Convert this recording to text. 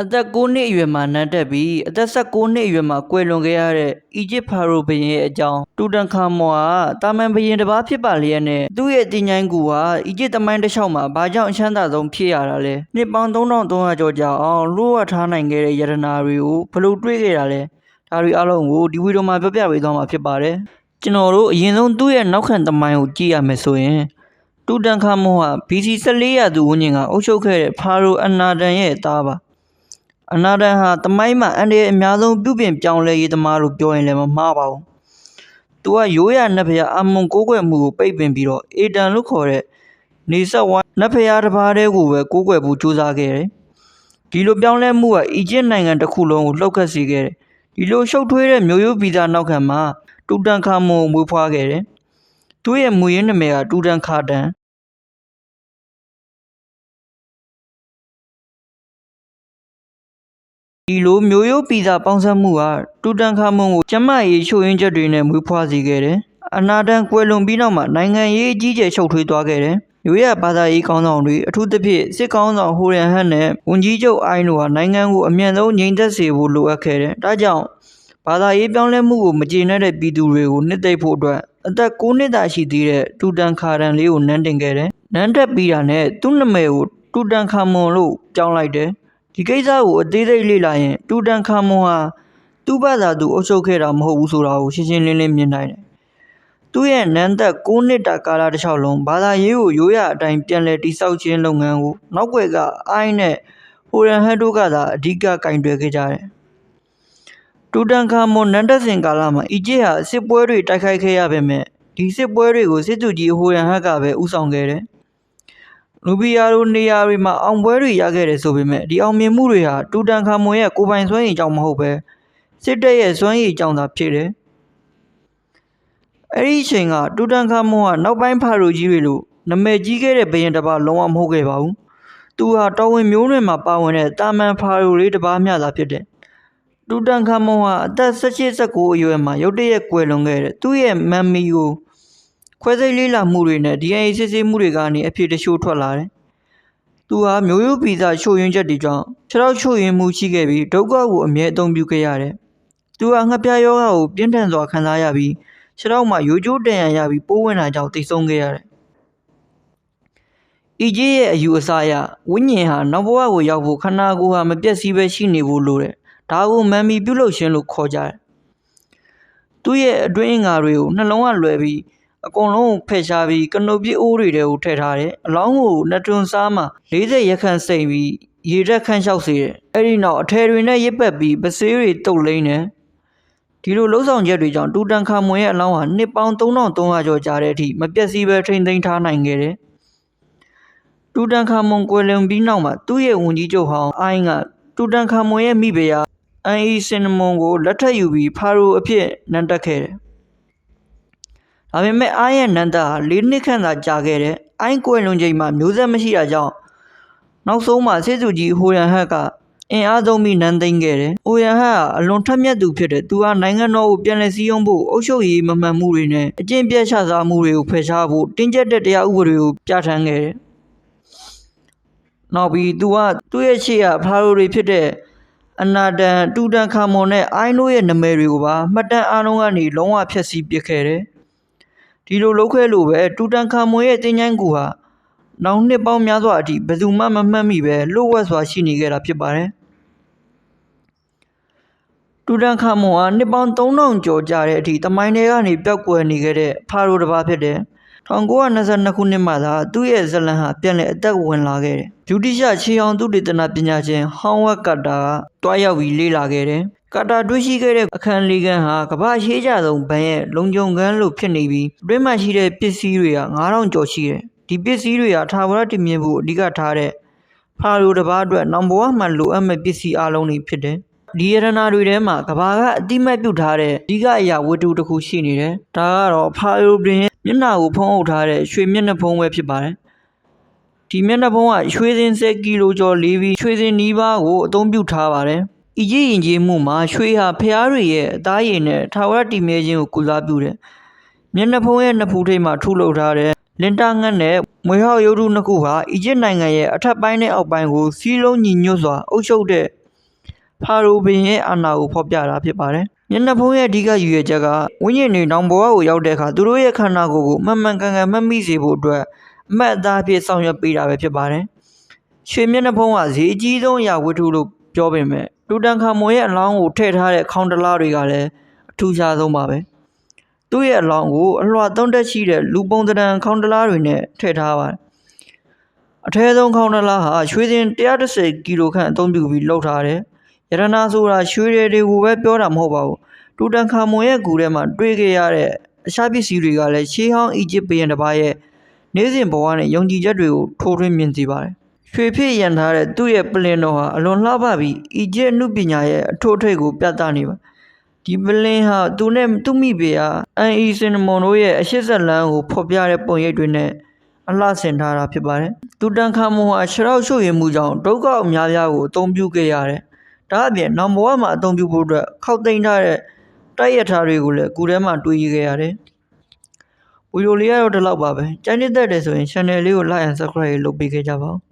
အသက်9နှစ်အရွယ်မှာနန်းတက်ပြီးအသက်16နှစ်အရွယ်မှာကွယ်လွန်ခဲ့ရတဲ့အီဂျစ်ဖာရိုဘုရင်ရဲ့အကြောင်းတူတန်ခါမွန်ဟာတာမန်ဘုရင်တစ်ပါးဖြစ်ပါလျက်နဲ့သူ့ရဲ့တင်ញိုင်းကူဟာအီဂျစ်သမိုင်းတစ်လျှောက်မှာဘာကြောင့်အချမ်းသာဆုံးဖြစ်ရတာလဲနှစ်ပေါင်း3300ကျော်ကြာအောင်လွှတ်ဝထားနိုင်ခဲ့တဲ့ယတနာတွေကိုဘယ်လိုတွေးခဲ့တာလဲဒါတွေအလုံးကိုဒီဗီဒီယိုမှာပြောပြပေးသွားမှာဖြစ်ပါတယ်ကျွန်တော်တို့အရင်ဆုံးသူ့ရဲ့နောက်ခံသမိုင်းကိုကြည့်ရမယ်ဆိုရင်တူတန်ခါမွန်ဟာ BC 14ရာစုဝန်းကျင်ကအုပ်ချုပ်ခဲ့တဲ့ဖာရိုအနာဒန်ရဲ့သားပါ အနာဒန်ဟာတမိုင်းမှာအန်ဒီရဲ့အများဆုံးပြုပြင်ပြောင်းလဲရေးသမားလို့ပြောရင်လည်းမမှားပါဘူး။သူကရိုးရာနတ်ဖျားအမွန်ကိုးကွယ်မှုကိုပိတ်ပင်ပြီးတော့အေတန်လို့ခေါ်တဲ့နေဆက်ဝိုင်းနတ်ဖျားတစ်ပါးတည်းကိုပဲကိုးကွယ်ဖို့ကြိုးစားခဲ့တယ်။ဒီလိုပြောင်းလဲမှုကအီဂျစ်နိုင်ငံတစ်ခုလုံးကိုလှုပ်ခတ်စေခဲ့တယ်။ဒီလိုရှုပ်ထွေးတဲ့မျိုးရိုးဗီဇနောက်ခံမှာတူတန်ခါမွန်ကိုမွေးဖွားခဲ့တယ်။သူ့ရဲ့မူရင်းနာမည်ကတူတန်ခါတန်။ ဒီလိုမျိုးရိုးပီဇာပေါင်းစပ်မှုဟာတူတန်ခါမွန်ကိုကျမ်းမာရေးချို့ယွင်းချက်တွေနဲ့မွေးဖွားစေခဲ့တယ်။အနာဒန်ကွယ်လွန်ပြီးနောက်မှာနိုင်ငံရေးအကြီးအကျယ်ရှုပ်ထွေးသွားခဲ့တယ်။ရိုးရဘာသာရေးကောင်းဆောင်တွေအထူးသဖြင့်စစ်ကောင်းဆောင်ဟိုရန်ဟန်နဲ့ဝန်ကြီးချုပ်အိုင်းတို့ဟာနိုင်ငံကိုအမြန်ဆုံးငြိမ်သက်စေဖို့လိုအပ်ခဲ့တယ်။ဒါကြောင့်ဘာသာရေးပြောင်းလဲမှုကိုမကျေနပ်တဲ့ပြည်သူတွေကိုနှစ်သိမ့်ဖို့အတွက်အသက်9နှစ်သာရှိသေးတဲ့တူတန်ခါရန်လေးကိုနန်းတင်ခဲ့တယ်။နန်းတက်ပြီးတာနဲ့သူ့နာမည်ကိုတူတန်ခါမွန်လို့ပြောင်းလိုက်တယ်။ ဒီကိစ္စကိုအသေးစိတ်လေ့လာရင်တူတန်ခါမွန်ဟာသူ့ဘာသာသူအုပ်ချုပ်ခဲ့တာမဟုတ်ဘူးဆိုတာကိုရှင်းရှင်းလင်းလင်းမြင်နိုင်တယ်။သူ့ရဲ့နန်းသက်9နှစ်တာကာလတစ်လျှောက်လုံးဘာသာရေးကိုရိုးရာအတိုင်းပြန်လည်တည်ဆောက်ခြင်းလုပ်ငန်းကိုနောက်ွယ်ကအိုင်းနဲ့ဟိုရန်ဟတ်တို့ကသာအဓိကကင်တွယ်ခဲ့ကြတယ်။တူတန်ခါမွန်နန်းတက်စဉ်ကာလမှာအီဂျစ်ဟာစစ်ပွဲတွေတိုက်ခိုက်ခဲ့ရပေမဲ့ဒီစစ်ပွဲတွေကိုစစ်သူကြီးဟိုရန်ဟတ်ကပဲဦးဆောင်ခဲ့တယ်။ နူဘီယာလိုနေရာတွေမှာအောင်ပွဲတွေရခဲ့တယ်ဆိုပေမဲ့ဒီအောင်မြင်မှုတွေဟာတူတန်ခါမွန်ရဲ့ကိုယ်ပိုင်စွမ်းရည်ကြောင့်မဟုတ်ပဲစစ်တပ်ရဲ့စွမ်းရည်ကြောင့်သာဖြစ်တယ်။အဲ့ဒီအချိန်ကတူတန်ခါမွန်ဟာနောက်ပိုင်းဖာရိုကြီးတွေလို့နာမည်ကြီးခဲ့တဲ့ဘုရင်တစ်ပါးလုံးဝမဟုတ်ခဲ့ပါဘူး။သူဟာတော်ဝင်မျိုးနွယ်မှာပါဝင်တဲ့တာမန်ဖာရိုလေးတစ်ပါးမျှသာဖြစ်တယ်။တူတန်ခါမွန်ဟာအသက်18-19အရွယ်မှာရုတ်တရက်ကွယ်လွန်ခဲ့တယ်။သူ့ရဲ့မမ်မီကို ခွဲစိတ်လေးလာမှုတွေနဲ့ DNA စစ်ဆေးမှုတွေကနေအဖြစ်တချို့ထွက်လာတယ်။သူဟာမျိုးရိုးဗီဇချို့ယွင်းချက်တွေကြောင့်ခြေထောက်ချို့ယွင်းမှုရှိခဲ့ပြီးဒုက္ခကိုအမြဲအသုံးပြုခဲ့ရတယ်။သူဟာငှက်ပြားယောဂကိုပြင်းထန်စွာခံစားရပြီးခြေထောက်မှာရိုးကျိုးတန်ရန်ရပြီးပိုးဝင်တာကြောင့်သေဆုံးခဲ့ရတယ်။အီဂျစ်ရဲ့အယူအဆအရဝိညာဉ်ဟာနောက်ဘဝကိုရောက်ဖို့ခန္ဓာကိုယ်ဟာမပြည့်စည်ပဲရှိနေဖို့လိုတယ်။ဒါကိုမမ်မီပြုလုပ်ခြင်းလို့ခေါ်ကြတယ်။သူ့ရဲ့အတွင်းအင်္ဂါတွေကိုနှလုံးကလွယ်ပြီး အကုန်လုံးကိုဖယ်ရှားပြီးကနုတ်ပြစ်အိုးတွေထဲကိုထည့်ထားတယ်။အလောင်းကိုနှစ်တွန်စားမှ40ရက်ခန့်စိမ့်ပြီးရေတက်ခန့်လျှောက်စေတယ်။အဲ့ဒီနောက်အထည်တွေနဲ့ရစ်ပတ်ပြီးပဆေးတွေတုပ်လိမ့်တယ်။ဒီလိုလှုပ်ဆောင်ချက်တွေကြောင့်တူတန်ခါမွန်ရဲ့အလောင်းဟာနှစ်ပေါင်း3300ကျော်ကြာတဲ့အထိမပြည့်စည်ပဲထိမ့်သိမ်းထားနိုင်ခဲ့တယ်။တူတန်ခါမွန်ကွယ်လွန်ပြီးနောက်မှာသူ့ရဲ့ဝန်ကြီးချုပ်ဟောင်းအိုင်းကတူတန်ခါမွန်ရဲ့မိဖုရားအန်အီစင်နမွန်ကိုလက်ထပ်ယူပြီးဖာရိုအဖြစ်နန်းတက်ခဲ့တယ်။ ဒါပေမဲ့အိုင်းရဲ့နန်းသက်ဟာ၄နှစ်ခန့်သာကြာခဲ့တယ်။အိုင်းကွယ်လွန်ချိန်မှာမျိုးဆက်မရှိတာကြောင့်နောက်ဆုံးမှာစေစုကြီးဟိုရန်ဟတ်ကအင်အားသုံးပြီးနန်းသိမ်းခဲ့တယ်။ဟိုရန်ဟတ်ဟာအလွန်ထက်မြက်သူဖြစ်တယ်။သူဟာနိုင်ငံတော်ကိုပြန်လည်စည်းရုံးဖို့အုပ်ချုပ်ရေးမမှန်မှုတွေနဲ့အကျင့်ပြတ်ချစားမှုတွေကိုဖယ်ရှားဖို့တင်းကျပ်တဲ့တရားဥပဒေကိုပြဋ္ဌာန်းခဲ့တယ်။နောက်ပြီးသူကသူ့ရဲ့ရှေ့ကဖာရိုတွေဖြစ်တဲ့အနာဒန်တူတန်ခါမွန်နဲ့အိုင်းတို့ရဲ့နာမည်တွေကိုပါမှတ်တမ်းအားလုံးကနေလုံးဝဖျက်ဆီးပစ်ခဲ့တယ်။ ဒီလိုလုပ်ခဲ့လို့ပဲတူတန်ခါမွန်ရဲ့တင်ញိုင်းကူဟာနောက်နှစ်ပေါင်းများစွာအထိဘယ်သူမှမမှတ်မိပဲလွတ်ဝက်စွာရှိနေခဲ့တာဖြစ်ပါတယ်။တူတန်ခါမွန်ဟာနှစ်ပေါင်း3000ကျော်ကြာတဲ့အထိတမိုင်းထဲကနေပျောက်ကွယ်နေခဲ့တဲ့ဖာရိုတစ်ပါးဖြစ်တယ်။1922ခုနှစ်မှာသာသူ့ရဲ့ဇလံဟာပြန်လည်အသက်ဝင်လာခဲ့တယ်။ဂျူတီရှခြေအောင်သူတေသနပညာရှင်ဟောင်းဝက်ကတ်တာကတွားရောက်ပြီးလေ့လာခဲ့တယ်။ ကာတာတွေ့ရှိခဲ့တဲ့အခန်းလေးခန်းဟာကမ္ဘာရှိကြဆုံးဘဏ်ရဲ့လုံခြုံခန်းလို့ဖြစ်နေပြီးအတွင်းမှာရှိတဲ့ပစ္စည်းတွေက9000ကျော်ရှိတယ်။ဒီပစ္စည်းတွေဟာထာဝရတည်မြဲဖို့အဓိကထားတဲ့ဖာရိုတစ်ပါးအတွက်နောင်ဘဝမှာလိုအပ်မဲ့ပစ္စည်းအလုံးတွေဖြစ်တယ်။ဒီရတနာတွေထဲမှာကဘာကအတိမတ်ပြုတ်ထားတဲ့အဓိကအရာဝတ္ထုတစ်ခုရှိနေတယ်။ဒါကတော့ဖာရိုပင်ရဲ့မျက်နှာကိုဖုံးအုပ်ထားတဲ့ရွှေမျက်နှာဖုံးပဲဖြစ်ပါတယ်။ဒီမျက်နှာဖုံးကရွှေစင်10ကီလိုကျော်လေးပြီးရွှေစင်နီးပါးကိုအသုံးပြုထားပါတယ်။ အီဂျစ်ယဉ်ကျေးမှုမှာရွှေဟာဖျားတွေရဲ့အသားရည်နဲ့ထာဝရတည်မြဲခြင်းကိုကုစားပြုတယ်။မျက်နှာဖုံးရဲ့နှစ်ဖူးထိပ်မှာထုလုပ်ထားတဲ့လင်တာငတ်နဲ့မွေဟောက်ရုပ်ထုနှစ်ခုဟာအီဂျစ်နိုင်ငံရဲ့အထက်ပိုင်းနဲ့အောက်ပိုင်းကိုစီးလုံးညီညွတ်စွာအုပ်ချုပ်တဲ့ဖာရိုဘင်ရဲ့အာဏာကိုဖော်ပြတာဖြစ်ပါတယ်။မျက်နှာဖုံးရဲ့အဓိကရည်ရွယ်ချက်ကဝိညာဉ်တွေနောင်ဘဝကိုရောက်တဲ့အခါသူတို့ရဲ့ခန္ဓာကိုယ်ကိုမှန်မှန်ကန်ကန်မှတ်မိစေဖို့အတွက်အမှတ်အသားအဖြစ်ဆောင်ရွက်ပေးတာပဲဖြစ်ပါတယ်။ရွှေမျက်နှာဖုံးကဈေးအကြီးဆုံးအရာဝတ္ထုလို့ပြောပေမဲ့ တူတန်ခါမွန်ရဲ့အလောင်းကိုထည့်ထားတဲ့ခေါင်းတလားတွေကလည်းအထူးခြားဆုံးပါပဲ။သူ့ရဲ့အလောင်းကိုအလွှာသုံးတက်ရှိတဲ့လူပုံသဏ္ဍာန်ခေါင်းတလားတွေနဲ့ထည့်ထားပါတယ်။အထဲဆုံးခေါင်းတလားဟာရွှေစင်130ကီလိုခန့်အသုံးပြုပြီးလှုပ်ထားတယ်။ယရနာဆိုတာရွှေတွေတွေကိုပဲပြောတာမဟုတ်ပါဘူး။တူတန်ခါမွန်ရဲ့ဂူထဲမှာတွေ့ခဲ့ရတဲ့အရှားပစ္စည်းတွေကလည်းရှေးဟောင်းအီဂျစ်ဘုရင်တစ်ပါးရဲ့နေ့စဉ်ဘဝနဲ့ယုံကြည်ချက်တွေကိုထိုးထွင်းမြင်စေပါတယ်။ ရွှေဖြစ်ရန်ထားတဲ့သူ့ရဲ့ပလင်တော်ဟာအလွန်လှပပြီးအီဂျစ်အမှုပညာရဲ့အထွတ်အထိပ်ကိုပြသနေပါဒီပလင်ဟာသူနဲ့သူ့မိဖေဟာအန်အီစင်နမွန်တို့ရဲ့အရှိတ်ဆက်လန်းကိုဖော်ပြတဲ့ပုံရိပ်တွေနဲ့အလှဆင်ထားတာဖြစ်ပါတယ်။တူတန်ခါမွန်ဟာခြေထောက်ရှုပ်ရည်မှုကြောင့်ဒုက္ခအများပြားကိုအသုံးပြုခဲ့ရတယ်။ဒါအပြင်နောင်ဘဝမှာအသုံးပြုဖို့အတွက်ခောက်သိမ်းထားတဲ့တိုက်ရထားတွေကိုလည်းကူထဲမှာတွေ့ရခဲ့ရတယ်။ဗီဒီယိုလေးကတော့ဒီလောက်ပါပဲ။ကြိုက်နေတဲ့တဲ့ဆိုရင် channel လေးကို like and subscribe လုပ်ပေးခဲ့ကြပါဦး။